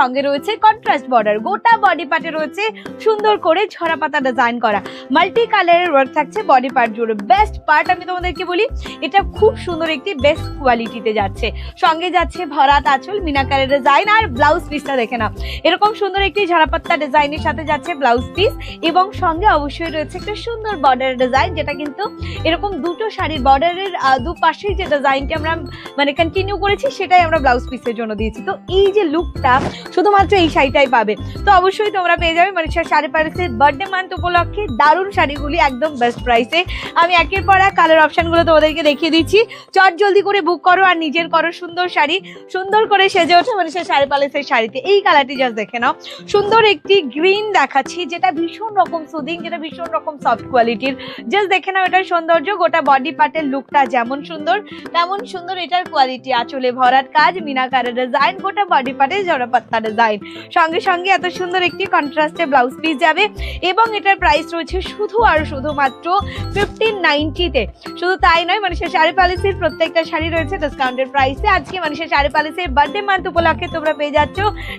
সঙ্গে রয়েছে contrast border গোটা বডি পার্টে রয়েছে সুন্দর করে ঝরা পাতা ডিজাইন করা। মাল্টি কালারের ওয়ার্ক থাকছে বডি পার্ট জুড়ে। বেস্ট পার্ট আমি তোমাদেরকে বলি, এটা খুব সুন্দর একটি বেস্ট কোয়ালিটিতে যাচ্ছে। সঙ্গে যাচ্ছে ভরাত আঁচল, মিনাকারের ডিজাইন আর ব্লাউজ পিসটা দেখে নাও। এরকম সুন্দর একটি ঝাড়াপাত্তা ডিজাইনের সাথে যাচ্ছে ব্লাউজ পিস এবং সঙ্গে অবশ্যই রয়েছে একটা সুন্দর বর্ডার ডিজাইন যেটা কিন্তু এরকম দুটো শাড়ির বর্ডারের দুপাশের যে ডিজাইনটা আমরা মানে কন্টিনিউ করেছি, সেটাই আমরা ব্লাউজ পিসের জন্য দিয়েছি। তো এই যে লুকটা শুধুমাত্র এই শাড়িটাই পাবে। তো অবশ্যই তোমরা পেয়ে যাবে মনীষা শাড়ি প্যালেসের বার্থডে মান্থ উপলক্ষে দারুণ শাড়িগুলি একদম বেস্ট প্রাইসে আমি একের পর এক কালার অপশনগুলো তোমাদেরকে দেখিয়ে দিচ্ছি। চট জলদি করে বুক করো আর নিজের করো সুন্দর শাড়ি। সুন্দর করে সেজে ওঠে মনীষা শাড়ি প্যালেসের শাড়িতে। এই কালারটি জাস্ট দেখে নাও। সুন্দর একটি গ্রিন দেখাচ্ছি, যেটা ভীষণ রকম সুদিং যেটা ভীষণ রকম সফট কোয়ালিটির জাস্ট দেখে নাও এটার সৌন্দর্য, গোটা বডি পার্টের লুকটা যেমন সুন্দর, তেমন সুন্দর এটার কোয়ালিটি আঁচলে ভরার কাজ, মিনাকারের ডিজাইন গোটা বডি পার্টে জড়পাত্তা ডিজাইন সঙ্গে সঙ্গে এত সুন্দর একটি কন্ট্রাস্টে ব্লাউজ পিস যাবে এবং এটার প্রাইস রয়েছে শুধু আর শুধুমাত্র ফিফটিন নাইনটিতে শুধু তাই নয় মানুষের শাড়ি প্যালেসের প্রত্যেকটা শাড়ি রয়েছে ডিসকাউন্টের প্রাইসে আজকে মানুষের শাড়ি প্যালেসের বার্থডে মান্থ উপলক্ষে তোমরা পেয়ে যাচ্ছ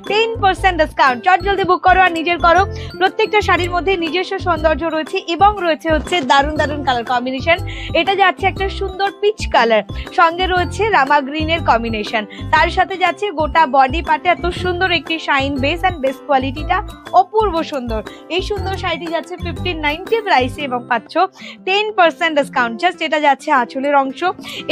টেন পার্সেন্ট ডিসকাউন্ট চট জলদি বুক করো আর নিজের করো। প্রত্যেকটা শাড়ির মধ্যে নিজস্ব সৌন্দর্য রয়েছে এবং রয়েছে হচ্ছে দারুণ দারুণ কালার কম্বিনেশন এটা যাচ্ছে একটা সুন্দর পিচ কালার সঙ্গে রয়েছে রামা গ্রিনের কম্বিনেশন তার সাথে যাচ্ছে গোটা বডি পার্টে এত সুন্দর একটি শাইন বেস অ্যান্ড বেস কোয়ালিটিটা অপূর্ব সুন্দর। এই সুন্দর শাড়িটি যাচ্ছে ফিফটিন নাইনটি প্রাইসে এবং পাচ্ছ টেন পার্সেন্ট ডিসকাউন্ট জাস্ট এটা যাচ্ছে আঁচলের অংশ।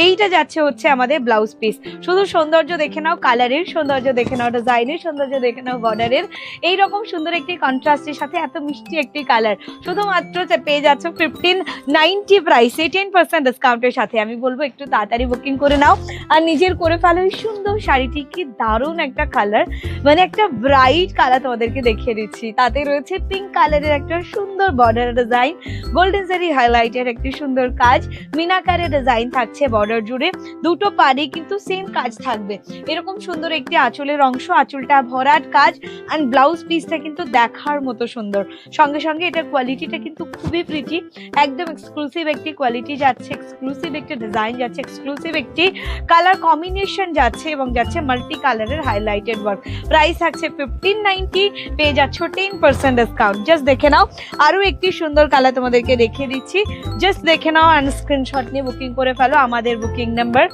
এইটা যাচ্ছে হচ্ছে আমাদের ব্লাউজ পিস শুধু সৌন্দর্য দেখে নাও কালারের সৌন্দর্য দেখে নাও ডিজাইনের সৌন্দর্য দেখে নাও বর্ডারের এইরকম সুন্দর একটি কন্ট্রাস্টের সাথে এত মিষ্টি একটি কালার শুধুমাত্র পেয়ে যাচ্ছ ফিফটিন নাইনটি প্রাইসে টেন পার্সেন্ট ডিসকাউন্টের সাথে। আমি বলব একটু তাড়াতাড়ি বুকিং করে নাও। আর নিজের করে ফেলো এই সুন্দর শাড়িটি। কি দারুণ একটা কালার মানে একটা ব্রাইট কালার তোমাদেরকে দেখিয়ে দিচ্ছি। তাতে রয়েছে পিঙ্ক কালারের একটা সুন্দর বর্ডার ডিজাইন গোল্ডেন জারি হাইলাইটের একটি সুন্দর কাজ। মিনাকারের ডিজাইন থাকছে বর্ডার জুড়ে। দুটো পাড়ে কিন্তু সেম কাজ থাকবে। এরকম সুন্দর একটি আঁচলের অংশ, আঁচলটা ভরাট কাজ অ্যান্ড ব্লাউজ পিসটা কিন্তু দেখার মতো সুন্দর। সঙ্গে সঙ্গে এটার কোয়ালিটিটা কিন্তু খুবই প্রিটি একদম এক্সক্লুসিভ একটি কোয়ালিটি যাচ্ছে এক্সক্লুসিভ একটি ডিজাইন যাচ্ছে এক্সক্লুসিভ একটি কালার কম্বিনেশন যাচ্ছে এবং যাচ্ছে মাল্টি কালারের হাইলাইটেড ওয়ার্ক প্রাইস থাকছে ফিফটিন নাইনটি পেয়ে যাচ্ছ টেন পার্সেন্ট ডিসকাউন্ট জাস্ট দেখে নাও। আরও একটি সুন্দর কালার তোমাদেরকে দেখিয়ে দিচ্ছি। জাস্ট দেখে নাও অ্যান্ড স্ক্রিনশট নিয়ে বুকিং করে ফেলো আমাদের বুকিং নাম্বার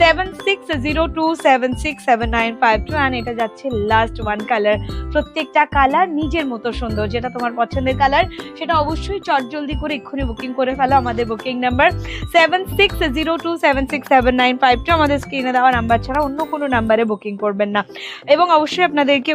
সেভেন সিক্স এটা যাচ্ছে লাস্ট ওয়ান কালার প্রত্যেকটা কালার নিজের মতো সুন্দর, যেটা তোমার পছন্দের কালার সেটা অবশ্যই চটজলদি করে এক্ষুনি বুকিং করে ফেলো আমাদের booking number seven six zero two seven six seven nine five two আমাদের স্ক্রিনে দেওয়া নাম্বার ছাড়া অন্য কোনো নাম্বারে বুকিং করবেন না। এবং অবশ্যই আপনাদেরকে